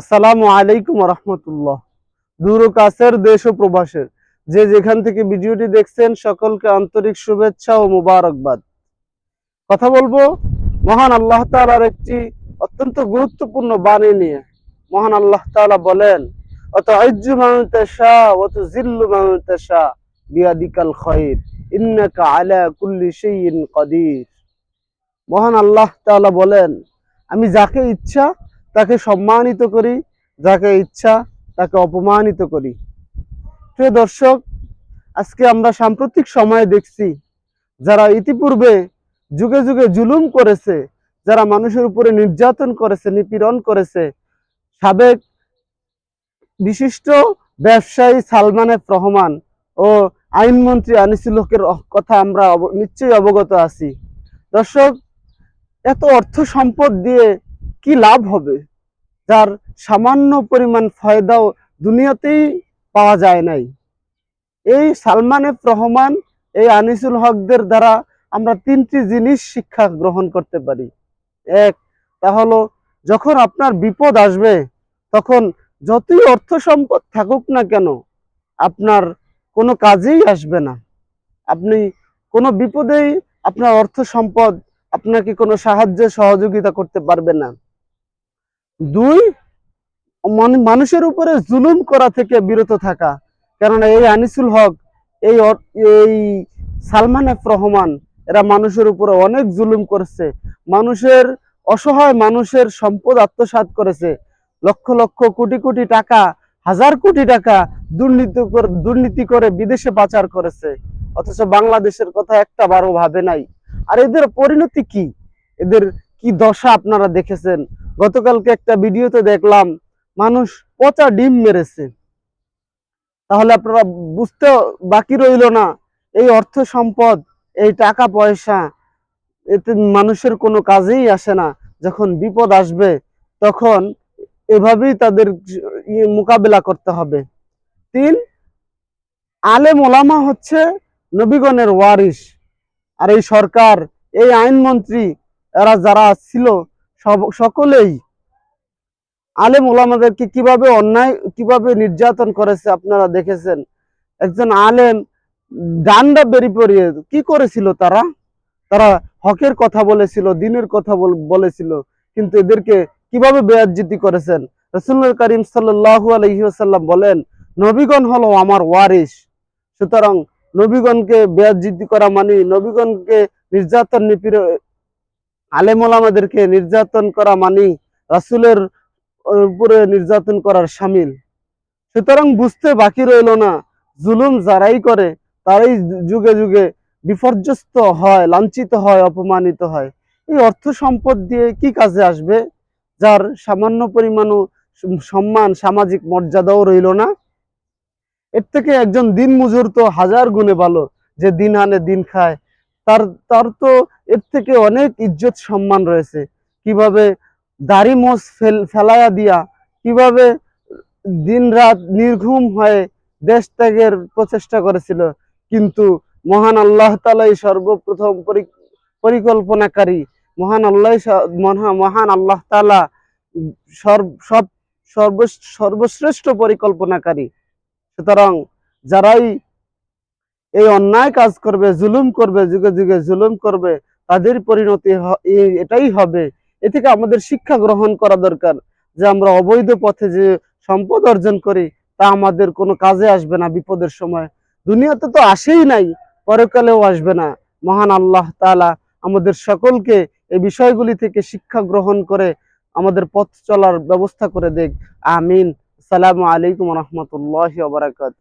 আসসালামু আলাইকুম রহমতুল্লাহ দূর কাছের দেশ ও প্রবাসের যে যেখান থেকে ভিডিওটি দেখছেন, সকলকে আন্তরিক শুভেচ্ছা ও মুবারকবাদ। কথা বলব মহান আল্লাহ তাআলার একটি অত্যন্ত গুরুত্বপূর্ণ বাণী নিয়ে। মহান আল্লাহ তাআলা বলেন অত আইজু মাউতাশা অত জিল্লু মাউতাশা বিয়াদিকাল খৈর ইন্নাকা আলা কুল্লি শাইইন কাদির। মহান আল্লাহ তাআলা বলেন, আমি যাকে ইচ্ছা তাকে সম্মানিত করি, যাকে ইচ্ছা তাকে অপমানিত করি। প্রিয় দর্শক, আজকে আমরা সাম্প্রতিক সময়ে দেখছি, যারা ইতিপূর্বে যুগে যুগে জুলুম করেছে, যারা মানুষের উপরে নির্যাতন করেছে, নিপীড়ন করেছে, সাবেক বিশিষ্ট ব্যবসায়ী সালমান এফ রহমান ও আইনমন্ত্রী আনিসুল হকের কথা আমরা নিশ্চয়ই অবগত আছি। দর্শক, এত অর্থ সম্পদ দিয়ে কি লাভ হবে? যার সামান্য পরিমাণ ফায়দাও দুনিয়াতেই পাওয়া যায় নাই। এই সালমান এফ রহমান, এই আনিসুল হকদের দ্বারা আমরা তিনটি জিনিস শিক্ষা গ্রহণ করতে পারি। এক, তা হলো যখন আপনার বিপদ আসবে, তখন যতই অর্থ সম্পদ থাকুক না কেন, আপনার কোনো কাজেই আসবে না। আপনি কোনো বিপদেই আপনার অর্থ সম্পদ আপনাকে কোনো সাহায্য সহযোগিতা করতে পারবে না। দুই মানুষের উপরে জুলুম করা থেকে বিরত থাকা। কেননা এই আনিসুল হক, এই এই সালমান এফ রহমান, এরা মানুষের উপরে অনেক জুলুম করেছে। মানুষের অসহায় মানুষের সম্পদ আত্মসাৎ করেছে। লক্ষ লক্ষ কোটি কোটি টাকা, হাজার কোটি টাকা দুর্নীতি করে দুর্নীতি করে বিদেশে পাচার করেছে। অথচ বাংলাদেশের কথা একটা বারো ভাবে নাই। আর এদের পরিণতি কি? এদের কি দশা আপনারা দেখেছেন? গতকালকে একটা ভিডিওতে দেখলাম, মানুষ পচা ডিম মেরেছে। তাহলে আপনারা বুঝতে বাকি রইল না, এই অর্থ সম্পদ, এই টাকা পয়সা, এতে মানুষের কোনো কাজেই আসে না। যখন বিপদ আসবে, তখন এভাবেই তাদের মোকাবেলা করতে হবে। তিন, আলেম ওলামা হচ্ছে নবীগণের ওয়ারিস আর এই সরকার, এই আইনমন্ত্রী, এরা যারা ছিল সকলেই আলেম ওলামাদেরকে কীভাবে অন্যায়, কীভাবে নির্যাতন করেছে আপনারা দেখেছেন? একজন আলেম ডান্ডা বেরি পরিয়ে কি করেছিল তারা? তারা হকের কথা বলেছিল, দিনের কথা বল- বলেছিল, কিন্তু এদেরকে কীভাবে বেয়াজ্জিতি করেছেন? রসুল্লাহ করিম সাল্লাল্লাহু আলাইহি বলেন, নবীগণ হলো আমার ওয়ারিস সুতরাং নবীগণকে বেয়াজ্জিতি করা মানে নবীগণকে নির্যাতন নিপীড় আলেম ওলামাদেরকে নির্যাতন করা মানে রাসুলের উপরে নির্যাতন করার সামিল। সুতরাং বুঝতে বাকি রইল না, জুলুম যারাই করে, তারাই যুগে যুগে বিপর্যস্ত হয়, লাঞ্ছিত হয়, অপমানিত হয়। এই অর্থ সম্পদ দিয়ে কি কাজে আসবে? যার সামান্য পরিমাণও সম্মান, সামাজিক মর্যাদাও রইল না। এর থেকে একজন দিন মজুর তো হাজার গুণে ভালো, যে দিন আনে, দিন খায়। তার তার তো এর থেকে অনেক ইজ্জত সম্মান রয়েছে। কীভাবে দাড়ি মোষ ফেল, ফেলায়া দিয়া, কীভাবে দিন রাত নির্ঘুম হয়ে দেশ ত্যাগের প্রচেষ্টা করেছিল, কিন্তু মহান আল্লাহ তালাই সর্বপ্রথম পরি- পরিকল্পনাকারী মহান আল্লাহ মহান আল্লাহ তালা সব সর্ব সর্বশ্রেষ্ঠ পরিকল্পনাকারী। সুতরাং যারাই এই অন্যায় কাজ করবে, জুলুম করবে, যুগে যুগে জুলুম করবে, তাদের পরিণতি এটাই হবে। এ থেকে আমাদের শিক্ষা গ্রহণ করা দরকার যে আমরা অবৈধ পথে যে সম্পদ অর্জন করি, তা আমাদের কোনো কাজে আসবে না বিপদের সময়। দুনিয়াতে তো আসেই নাই, পরকালেও আসবে না। মহান আল্লাহ তাআলা আমাদের সকলকে এই বিষয়গুলি থেকে শিক্ষা গ্রহণ করে আমাদের পথ চলার ব্যবস্থা করে দেখ। আমিন। সালামু আলাইকুম রহমতুল্লাহ বারাকাত